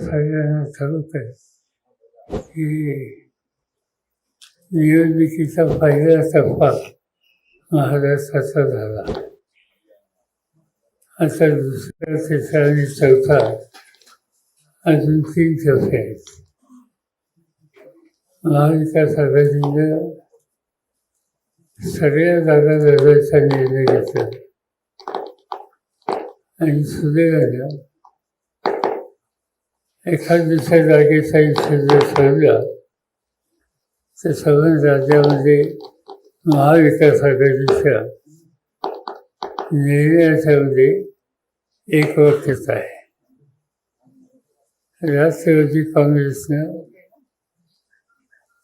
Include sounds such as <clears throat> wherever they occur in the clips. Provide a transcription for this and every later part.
सगळ्यांना ठरवत आहे की निवडणुकीचा पहिला टप्पा महाराष्ट्राचा झाला आता दुसरा तिसरा आणि चौथा अजून तीन टप्पे आहेत महाविकास आघाडीनं सगळ्या जागा लढवायचा निर्णय घेतला आणि सुदैवानं एखाद दुसऱ्या जागेचा इच्छा जर ठरला तर सगळ्या राज्यामध्ये महाविकास आघाडीच्या निर्णयाच्यामध्ये एक वाक्यता आहे. राष्ट्रवादी काँग्रेसनं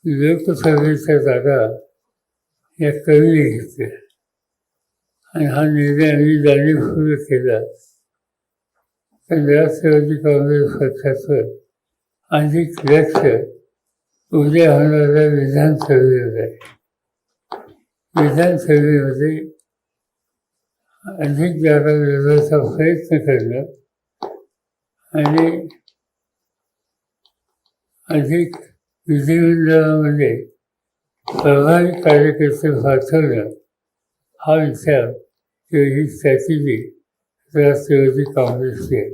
लोकसभेच्या जागा या कमी घेतल्या. आणि हा निर्णय आम्ही जाणीवपूर्वक केला. राष्ट्रवादी काँग्रेस पक्षाचं अधिक लक्ष उद्या होणाऱ्या विधानसभेवर आहे विधानसभेमध्ये अधिक जागा मिळवण्याचा प्रयत्न करणं आणि अधिक विधिमंडळामध्ये प्रभावी कार्यकर्ते पाठवणं हा विचार किंवा ही स्ट्रॅटेजी राष्ट्रवादी काँग्रेसची आहे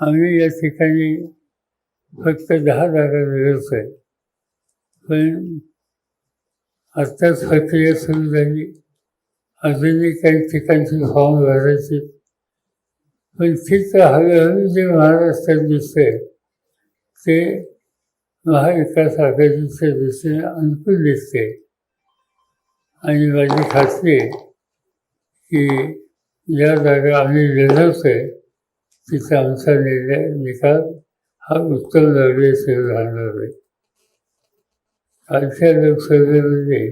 आम्ही या ठिकाणी फक्त दहा जागा मिळवतो आहे पण आत्ताच प्रक्रिया सुरू झाली. अजूनही काही ठिकाणची फॉर्म भरायची. पण ठीक हळूहळू जे महाराष्ट्रात दिसतंय ते महाविकास आघाडीच्या दृष्टीने अनुकूल दिसते आणि माझी खात्री आहे की ज्या जागा आम्ही लढवतोय तिचा आमचा निर्णय निकाल हा उत्तम दर्जाचे राहणार आहे. आजच्या लोकसभेमध्ये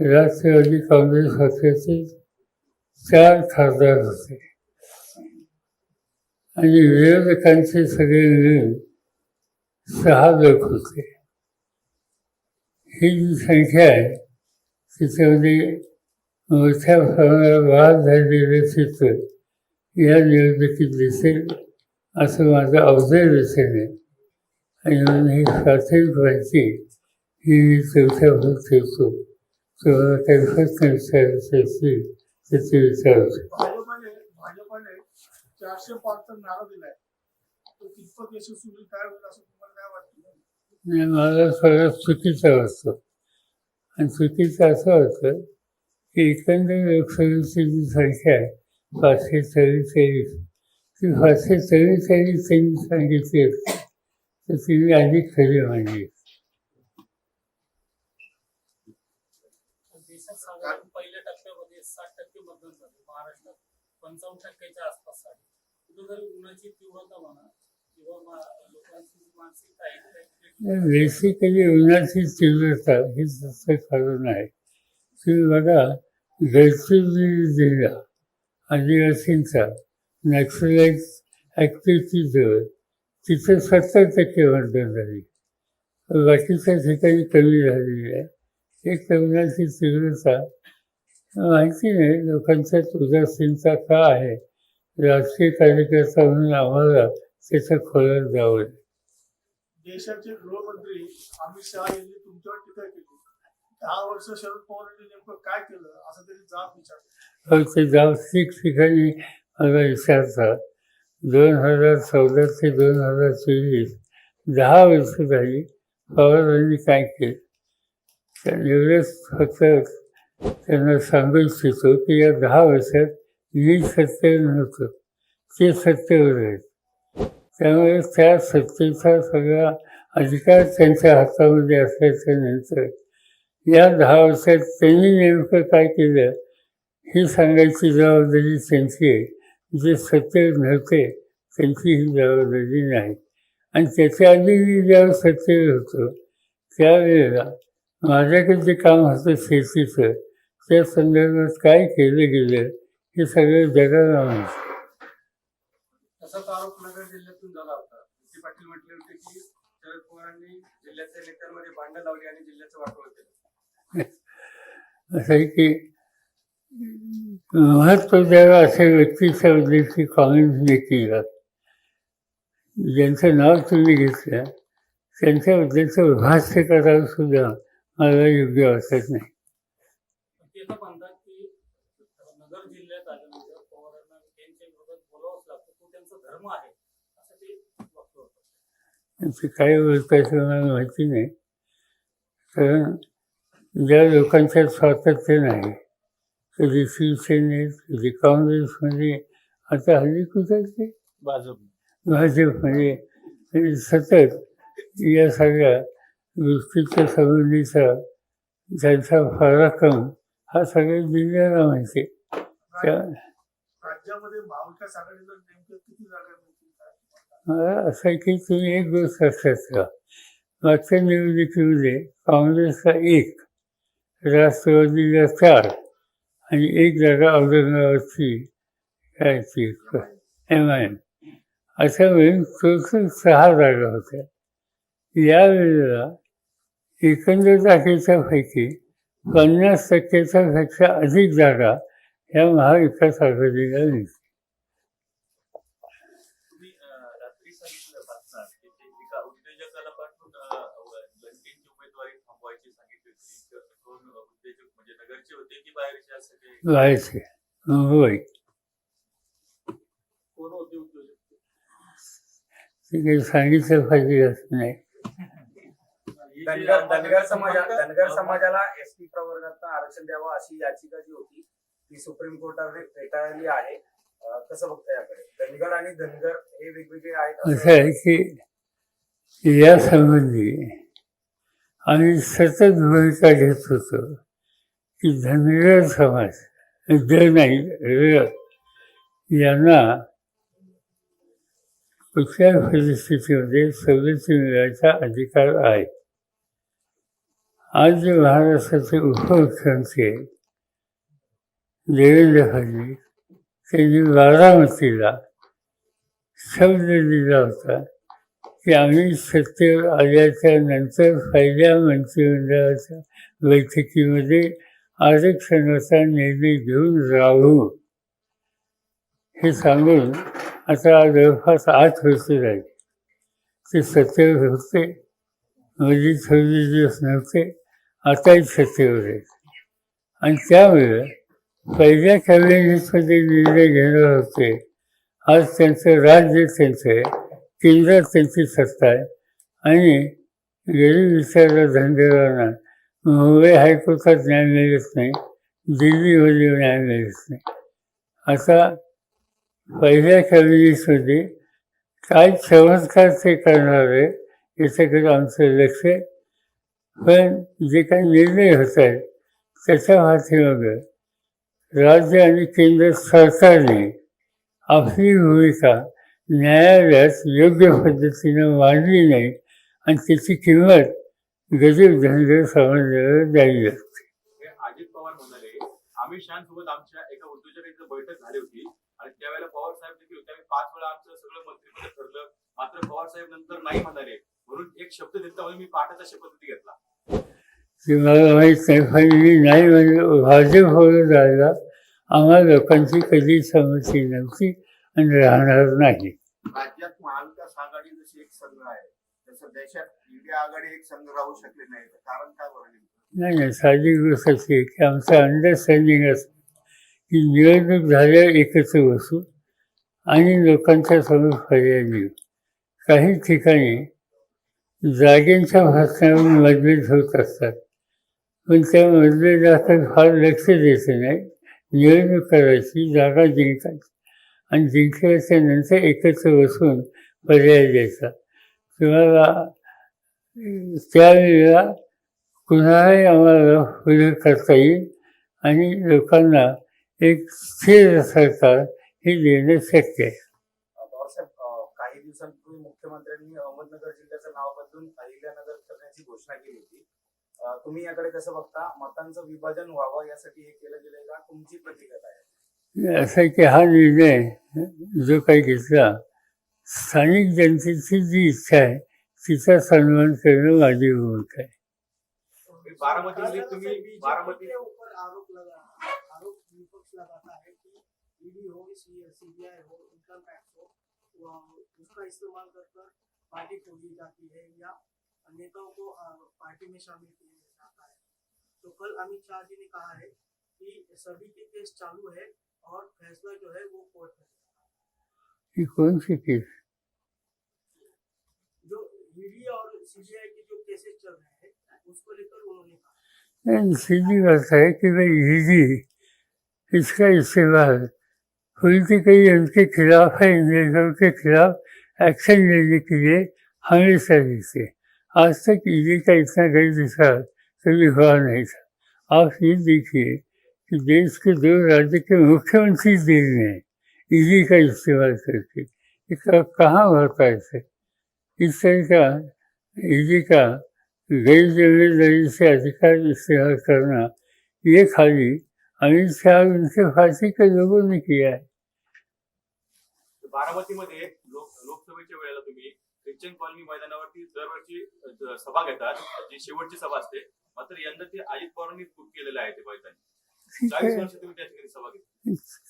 राष्ट्रवादी काँग्रेस पक्षाचे चार खासदार होते. आणि विरोधकांचे सगळे मिळून सहा लोक होते. ही जी संख्या आहे तिच्यामध्ये मोठ्या प्रमाणावर वाद झालेले चित्र या निवडणुकीत दिसेल असं माझं अवजय आहे आणि म्हणून ही प्राथमिक व्हायची ही मी चौथ्यावर ठेवतो तुम्हाला काही प्रश्न विचारायचे असतील तर ते विचारतो नाही मला सगळं चुकीचं वाटतं. आणि चुकीचं असं वाटतं की एकंदर लोकसभेची जी संख्या आहे पाचशे चव्वेचाळीस ती पाचशे चव्वेचाळीस त्यांनी सांगितली असती. तर तिने अधिक खरी मांडली. देशात साधारण पहिल्या टप्प्यामध्ये साठ टक्के मतदान झालं. महाराष्ट्रात पंचावन्न टक्क्याच्या आसपास आहे. कुठेतरी उन्हाची तीव्रता म्हणा आहे. त्याची बेसिकली उन्हाची तीव्रता हे तसं खरं नाही तुम्ही बघा गडचिरोली जिल्हा आदिवासींचा नॅक्सलाइज ॲक्टिव्हिटीजवर तिथं सत्तर टक्के मतदान झाली. बाकीच्या ठिकाणी कमी झालेली आहे. एक उन्हाची तीव्रता माहिती नाही लोकांच्यात उदासीनता का आहे? राजकीय कार्यकर्ता म्हणून आम्हाला त्याचं खोलात जावं. देशाचे गृहमंत्री अमित शहा यांनी तुमच्यावर टीका केली. दहा वर्ष शरद पवारांनी नेमकं काय केलं असं त्यांनी जाब विचारलं जागतिक ठिकाणी मला विचारतात दोन हजार चौदा ते दोन हजार चोवीस दहा वर्ष झाली पवारांनी काय केलं? एवढंच फक्त त्यांना सांगू इच्छितो की या दहा वर्षात मी सत्य नव्हतं ते सत्तेवर आहेत. त्यामुळे त्या सत्तेचा सगळा अधिकार त्यांच्या हातामध्ये असल्याच्या नंतर या दहा वर्षात त्यांनी नेमकं काय केलं ही सांगायची जबाबदारी त्यांची आहे. जे सत्य नव्हते त्यांची ही जबाबदारी नाही. आणि त्याच्या आधी ज्यावेळेस सत्य होतं त्यावेळेला माझ्याकडे जे काम होतं शेतीचं त्या संदर्भात काय केलं गेलं हे सगळं जगाला माहिती तसाच आरोप नगर जिल्ह्यातून झाला होता. पाटील म्हटले होते की शरद पवारांनी जिल्ह्याच्या नेत्यांमध्ये भांडण लावली आणि जिल्ह्याचं वाटोळ केलं. असं आहे की महत्त्व द्यावं अशा व्यक्तीच्या उद्देशी कॉमेंट्स केली. जात ज्यांचं नाव तुम्ही घेतलं त्यांच्याबद्दलचं भाष्य करायला सुद्धा मला योग्य वाटत नाही. ते काय बोलतात हे मला माहिती नाही. कारण ज्या लोकांच्यात स्वातंत्र्य नाही कधी शिवसेनेत कधी काँग्रेसमध्ये आता हल्ली कुठं ते? भाजप. भाजपमध्ये. हे सतत या सगळ्या गोष्टीच्या संबंधीचा त्यांचा पराक्रम हा सगळ्या जिल्ह्याला माहिती. त्या मला असं आहे की तुम्ही एक गोष्ट लक्षात ठेवा. मागच्या निवडणुकीमध्ये काँग्रेसला एक राष्ट्रवादीला चार आणि एक जागा औरंगाबादची काय एम आय एम अशा वेळी टोटल सहा जागा होत्या. यावेळेला एकंदर जागेच्या पैकी पन्नास टक्क्याच्या पेक्षा अधिक जागा ह्या महाविकास आघाडीला मिळतील तुम्ही अं, रात्री सांगितलं बातम्या की ते एका उद्योजकाला पाठवून अं, लंकेंची उमेदवारी थांबवायची सांगितली होती तर दोन उद्योजक म्हणजे नगरचे होते की व्हायचे मुंबई ते काही सांगितलं पाहिजे असं नाही. धनगर धनगर समाजा धनगर समाजाला एस टी प्रवर्गात आरक्षण द्यावं अशी याचिका जी होती ती सुप्रीम कोर्टाने फेटाळली आहे. अं, कसं बघता याकडे? धनगर आणि धनगर हे वेगवेगळे आहेत असं असं आहे की या संबंधी आम्ही सतत भूमिका घेत होतो. की धनगर समाज द नाही र यांना कुठल्या परिस्थितीमध्ये सवलती मिळायचा अधिकार आहे? आज महाराष्ट्राचे उपमुख्यमंत्री देवेंद्र फडणवीस त्यांनी बारामतीला शब्द दिला होता की आम्ही सत्तेवर आल्याच्यानंतर पहिल्या मंत्रिमंडळाच्या बैठकीमध्ये आरक्षणाचा निर्णय घेऊन राहू. हे सांगून आता जवळपास आठ वर्ष झाली. ते सत्तेवर होते. मध्ये सव्वीस दिवस नव्हते. आताही सत्तेवर आहेत आणि त्यामुळे पहिल्या कॅबिनेटमध्ये निर्णय घेणार होते. आज त्यांचं राज्य त्यांचं आहे. केंद्रात त्यांची सत्ता आहे. आणि गरीब विचारला धनगरांना मुंबई हायकोर्टात न्याय मिळत नाही दिल्लीमध्ये न्याय मिळत नाही. आता पहिल्या कॅबिनेटमध्ये काय चमत्कार ते करणार आहे याच्याकडे आमचं लक्ष आहे. पण जे काही निर्णय होत आहेत त्याच्या पाठीमागं राज्य आणि केंद्र सरकारने आपली भूमिका न्यायालयात योग्य पद्धतीनं मांडली नाही आणि त्याची किंमत गरीब धनगर समाजाला द्यावी लागते अजित पवार म्हणाले अमित शहासोबत आमच्या एका उद्योजकांची बैठक झाली होती आणि त्यावेळेला पवार साहेब देखील होते. आम्ही पाच वेळा आमचं सगळं मंत्रिपद ठरलं. मात्र पवार साहेब नंतर नाही म्हणाले. म्हणून एक शब्द देता म्हणून मी पाठाचा शपथ घेतला. ते मला माहीत नाही. पण मी नाही म्हणजे भाजपवर जायला आम्हा लोकांची कधी संमती नव्हती आणि राहणार नाही. राज्यात महाविकास आघाडी जशी एक संघ आहे तसं देशात इंडिया आघाडी एक संघ राहू शकले नाही. कारण काय बरं नाही नाही साधी गोष्ट अशी आहे की आमचं अंडरस्टँडिंग असं की निवडणूक झाल्यावर एकत्र बसू आणि लोकांच्या समोर पर्याय देऊ काही ठिकाणी जागेंच्या भाषणावरून मतभेद होत असतात. पण त्या मतभेदाकडे फार लक्ष द्यायचं नाही. निवडणूक करायची जागा जिंकायची आणि जिंकल्याच्या नंतर एकत्र बसून पर्याय द्यायचा. तुम्हाला त्यावेळेला कुणालाही आम्हाला पुढे करता येईल आणि लोकांना एक स्थिर सरकार हे देणं शक्य आहे. काही दिवसांपूर्वी मुख्यमंत्र्यांनी अहमदनगर जिल्ह्याचं नाव बदलून अहिल्यानगर करण्याची घोषणा केली होती. तुम्ही याकडे कसं बघता? मतांचं विभाजन व्हावं यासाठी हे केलं गेलंय का? तुमची प्रतिक्रिया काय आहे? असं आहे की हा निर्णय जो काही घेतला स्थानिक जनतेची जी इच्छा आहे तिचा सन्मान करणं माझी भूमिका आहे. बारामतीमध्ये तुम्ही बारामती के ऊपर आरोप लगा आरोप विपक्ष लगाता है कि ईडी हो सीबीआई हो इनकम टैक्स हो वो- उसका इस्तेमाल कर कर पार्टी खोली जाती है या नेताओं को पार्टी में शामिल किया जाता है। तो कल अमित शाह जी ने कहा है कि सभी के केस चालू है और फैसला जो है वो कोर्ट में कौन सी केस? हैं सीधी बात है कि भाई ईडी इसका इस्तेमाल पॉलिटिकली उनके खिलाफ है इंग्रेजों के खिलाफ एक्शन लेने के लिए हमेशा से। आज तक ईडी का इतना गई दिशा कभी हुआ नहीं था। आप ये देखिए कि देश के दो राज्य के मुख्यमंत्री जेल में ईडी का इस्तेमाल करके। कहाँ होता है इसे इस तरह का ईडी का गैर जिम्मेदारी से अधिकार इस्तेमाल करना ये खाली अमित शाह और उनके फांसी के लोगों ने किया है बारामतीमध्ये लोक लोकसभेच्या वेळेला तुम्ही ख्रिश्चन कॉलनी मैदानावरती दरवर्षी सभा घेतात जी शेवटची सभा असते. मात्र यंदा ती अजित पवारांनी बुक केलेलं आहे ते मैदान. आहे.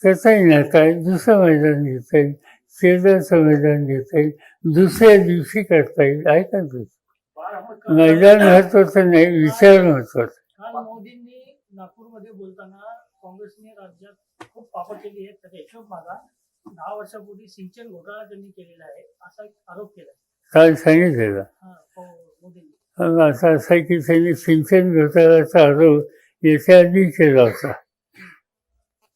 त्या कसंही ना काय दुसरं मैदान घेता येईल? शेजारचं मैदान घेता येईल? दुसऱ्या दिवशी करता येईल. आहे का मैदान महत्वाचं नाही विचार महत्त्वाचा. काल मोदींनी नागपूरमध्ये बोलताना काँग्रेसने राज्यात खूप पापं केली आहेत. त्याचा हिशोब मागा दहा वर्षापूर्वी सिंचन घोटाळा त्यांनी केलेला आहे असा एक आरोप केला काल सांगितलेलं. हा प- मोदींनी. मग असं असं आहे की त्यांनी सिंचन घोटाळ्याचा आरोप याच्या आधी केला होता.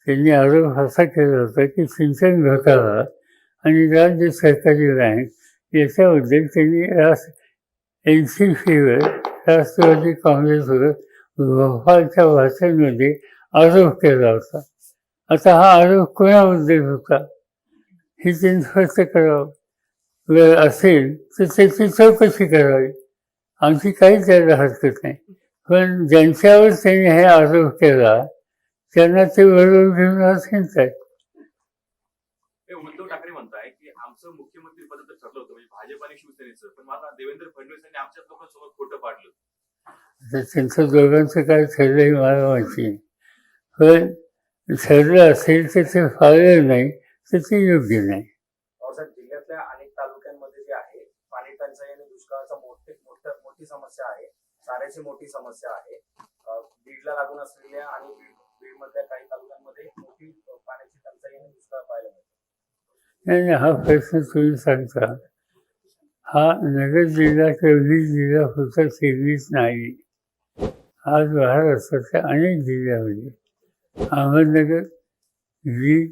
त्यांनी आरोप असा केला होता की सिंचन घोटाळा आणि राज्य सरकारी बँक याच्याबद्दल त्यांनी रास एन सी सीवर राष्ट्रवादी काँग्रेसवर भोपाळच्या भाषांमध्ये आरोप केला होता. आता हा आरोप कोणाबद्दल होता? हे त्यांनी स्पष्ट करावं. जर असेल तर त्याची चौकशी करावी. आमची काही त्याला हरकत नाही. पण ज्यांच्यावर त्यांनी हे आरोप केला त्यांना ते बरोबर घेऊन असेल तर उद्धव ठाकरे म्हणताय की आमचं मुख्यमंत्री पद तर ठरलं होतं म्हणजे भाजप आणि शिवसेनेचं. पण मला देवेंद्र फडणवीस यांनी आमच्याच लोकांसमोर खोटं पाडलं. आता त्यांचं दोघांचं काय ठरलंही मला माहिती नाही. पण ठरलं असेल तर ते फावलं नाही तर ते योग्य नाही. जिल्ह्यातल्या अनेक तालुक्यांमध्ये जे आहे पाणी टंचाई आणि दुष्काळाचा मोठे मोठं मोठी समस्या आहे चाऱ्याची मोठी समस्या आहे. बीडला लागून असलेल्या आणि बीड बीडमधल्या काही तालुक्यांमध्ये मोठी पाण्याची टंचाई आणि दुष्काळ पाहायला मिळतो. नाही हा प्रश्न तुम्ही सांगता. हा नगर जिल्हा किंवा वीज जिल्हा होता तेवीस नाही. आज महाराष्ट्राच्या अनेक जिल्ह्यामध्ये अहमदनगर वीज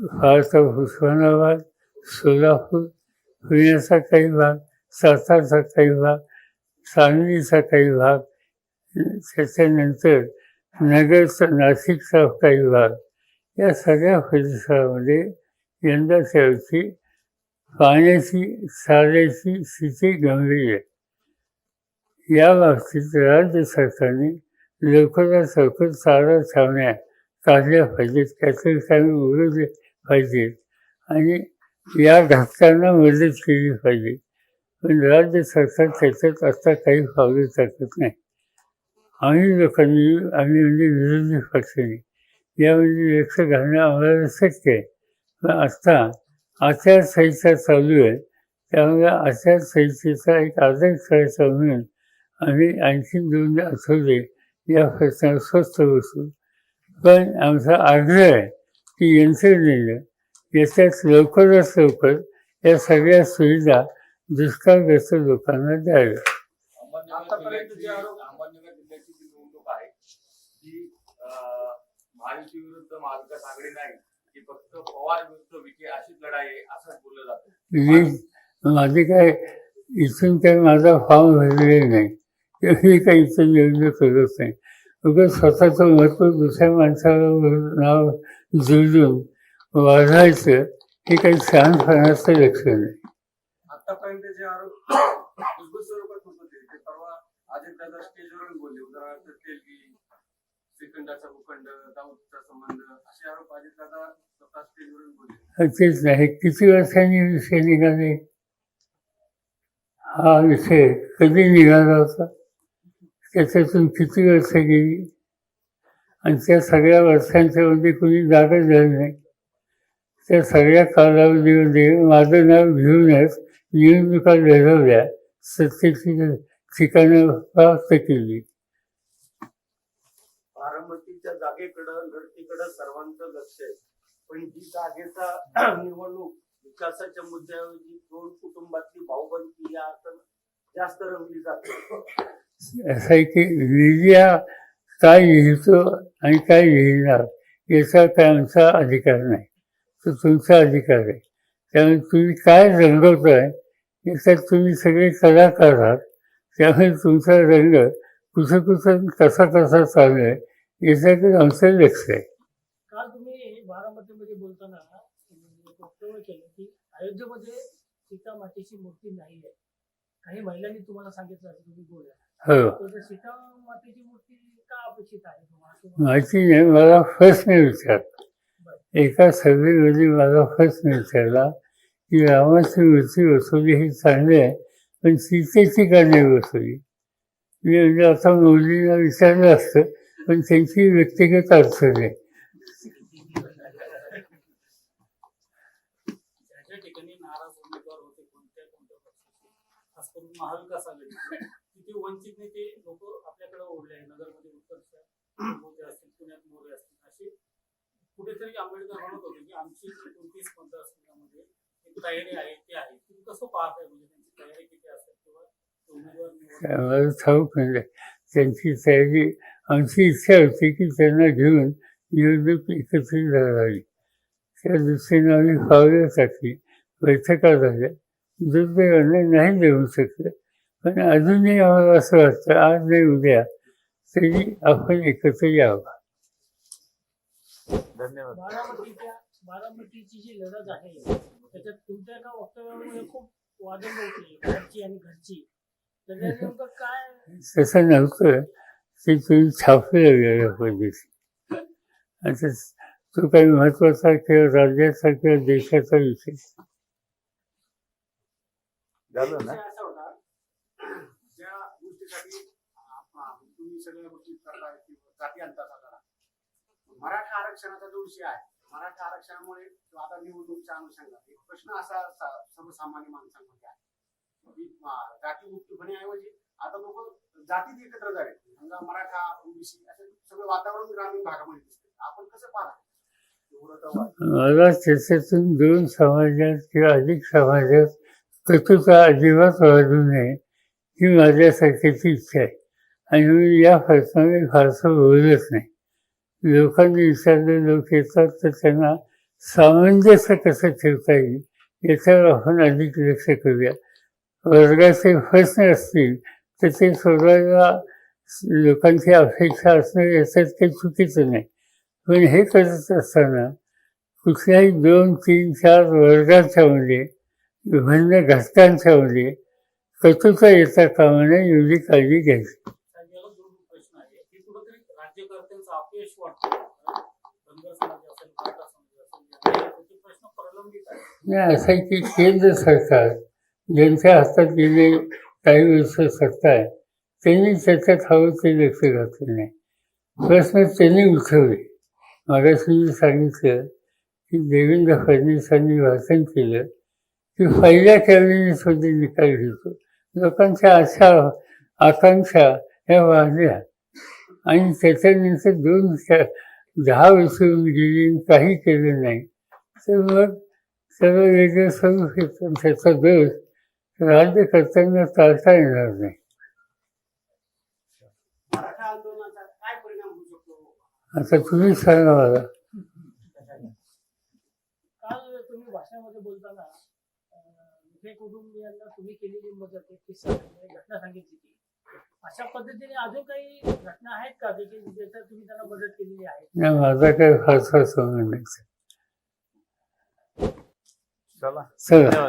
फारसा उस्मानाबाद सोलापूर पुण्याचा काही भाग सातारचा काही भाग सांगलीचा काही भाग त्याच्यानंतर नगरचा नाशिकचा काही भाग या सगळ्या परिसरामध्ये यंदाच्या वर्षी पाण्याची चाऱ्याची स्थिती गंभीर. आहे या बाबतीत राज्य सरकारने लवकरात लवकर चारा छावण्या काढल्या पाहिजेत त्याचे काही उघडले पाहिजेत आणि या घटकांना मदत केली पाहिजे. पण राज्य सरकार त्याच्यात आता काही पावलं टाकत नाही. आम्ही लोकांनी आम्ही म्हणजे विरोधी पक्षांनी यामध्ये लक्ष घालणं आम्हाला शक्य आहे. असता आता आचारसंहिता चालू आहे. त्यामुळे आचारसंहितेचा एक आदर करायचा म्हणून आम्ही आणखी दोन आठवले या प्रश्नावर स्वस्त बसू. पण आमचा आग्रह आहे की यंत्रणेनं याच्यात लवकरात लवकर या सगळ्या सुविधा दुष्काळग्रस्त लोकांना द्याव्या. आतापर्यंत जे आरोप अहमदनगर जिल्ह्याची जी निवडणूक आहे ती महायुती विरुद्ध महाविकास आघाडी नाही फक्त पवार विरुद्ध विखे अशीच लढाई आहे असंच बोललं जातं. मी माझे काय इथून काही माझा फॉर्म भरलेला नाही. मी काही इथं निवडणूक करत नाही. उगाच स्वतःचं महत्त्व दुसऱ्या माणसाला नाव जुळून वाढवायचं हे काही लक्षण आहे आतापर्यंत जे आरोप भुसभुस स्वरूपात होत होते ते परवा अजितदादा स्टेजवरून बोलले उदाहरणार्थ तेलगी श्रीखंडाचा भूखंड दाऊदचा संबंध असे आरोप अजितदादा स्वतः स्टेजवरून बोलले. तेच नाही किती वर्षांनी विषय निघाले? हा विषय कधी निघाला होता? त्याच्यातून किती वर्ष गेली? आणि त्या सगळ्या वर्षांच्यामध्ये कुणी कोणी जागा झाली नाही. त्या सगळ्या कालावधीमध्ये माझं नाव घेऊनच निवडणुका लढवल्या. सत्तेची ठिकाणं प्राप्त केली. जागेकडं लढतीकडं सर्वांचं लक्ष आहे. पण ही जागेचा <clears throat> निवडणूक विकासाच्या मुद्द्याऐवजी दोन कुटुंबातली भाऊबंदी या अर्थानं जास्त रंगली जाते. असं आहे की मीडिया काय लिहितो आणि काय लिहिणार याचा काय आमचा अधिकार नाही. तो तुमचा अधिकार आहे. त्यामुळे तुम्ही काय रंगवताय याच्यात तुम्ही सगळे कलाकार आहात. त्यामुळे तुमचा रंग कुठं कुठं कसा कसा चालू आहे आमचं लक्ष आहे काल तुम्ही बारामतीमध्ये बोलताना एक वक्तव्य केलं की अयोध्येमध्ये सीता मातेची मूर्ती नाही आहे. काही महिलांनी तुम्हाला सांगितलं असं तुम्ही बोला हो. तर सीता मातेची मूर्ती का अपेक्षित आहे? तुम्हाला तुम्हाला- माहिती नाही मला प्रश्न विचार एका सभेमध्ये मला प्रश्न विचारला की रामाची मूर्ती बसवली ही चांगली आहे पण सीतेची का नाही बसवली मी म्हणजे आता मोदींना विचारलं असतं पण त्यांची व्यक्तिगत अडचण कुठेतरी आंबेडकर म्हणत होते की आमची कोणतीच मतदारसंघामध्ये एक तयारी आहे ते आहे. तुम्ही कसं पाहताय? म्हणजे त्यांची तयारी किती असेल किंवा ठाऊक म्हणजे त्यांची तयारी आमची इच्छा होती की त्यांना घेऊन निवडणूक एकत्रित लढावी. त्या दृष्टीनं आम्ही टाकली बैठका झाल्या. दुर्दैवाने नाही देऊ शकलं. पण अजूनही आम्हाला असं वाटतं आज नाही उद्या तरी आपण एकत्र यावं. बारामतीची जी लढत आहे त्याच्यात तुमच्या एका वक्तव्यामुळे खूप वादंग उठली बाहेरची आणि घरची. त्याच्यात नेमकं काय तसं नव्हतं. ते तुम्ही छापलं वेगळ्या पद्धती आता तो काही महत्त्वाचा किंवा राज्याचा किंवा देशाचा विषय झालं ना मराठा आरक्षणाचा जो विषय आहे मराठा आरक्षणामुळे आता निवडणुकीच्या अनुषंगाने प्रश्न असा सर्वसामान्य माणसांमध्ये आहे जाती मुक्तपणे ऐवजी आता लोक जातीत एकत्र झाले. समजा मराठा ओबीसी असे सगळं वातावरण ग्रामीण भागामध्ये दिसते आपण कसं पाहतो एवढं त्याच्यातून दोन समाजात किंवा अधिक समाजात कटुता अजिबात वाढू नये ही माझ्यासारख्याची इच्छा आहे. आणि मी या प्रश्नाने फारसं बोलत नाही. लोकांनी विचारले लोक येतात तर त्यांना सामंजस्य कसं ठेवता येईल याच्यावर आपण अधिक लक्ष करूया. वर्गाचे प्रश्न असतील तर ते लोकांची अपेक्षा असणं याच्यात काही चुकीचं नाही. पण हे करत असताना कुठल्याही दोन तीन चार वर्गांच्यामध्ये विभिन्न घटकांच्यामध्ये कटुता येता कामा नये एवढी काळजी घ्यायची. नाही असं आहे की केंद्र सरकार ज्यांच्या हातात गेले काही वर्ष सत्ता आहे. त्यांनी त्याच्यात हवं ते लक्ष घातलं नाही. प्रश्न त्यांनी उठवले. मागाशी मी सांगितलं की देवेंद्र फडणवीसांनी भाषण केलं की पहिल्या कॅबिनेटमध्ये निकाल घेतो. लोकांच्या आशा आकांक्षा ह्या वाढल्या. आणि त्याच्यानंतर दोन चार दहा वर्ष होऊन गेली काही केलं नाही. तर मग सगळं वेगळं स्वरूप येतं त्याचा दोष राज्यकर्त्यांना टाळता येणार नाही. मराठा आंदोलनाचा काय परिणाम होऊ शकतो? आता तुम्ही सांगा मला. काल तुम्ही भाषणामध्ये बोलताना अं, विखे कुटुंबियांना तुम्ही केलेली मदत एक किस्सा घटना सांगितली ती. अशा पद्धतीने अजून काही घटना आहेत का ज्याची ज्याच्यात तुम्ही त्यांना मदत केलेली आहे? नाही माझा काही फारसा संबंध नाही. चला. चला.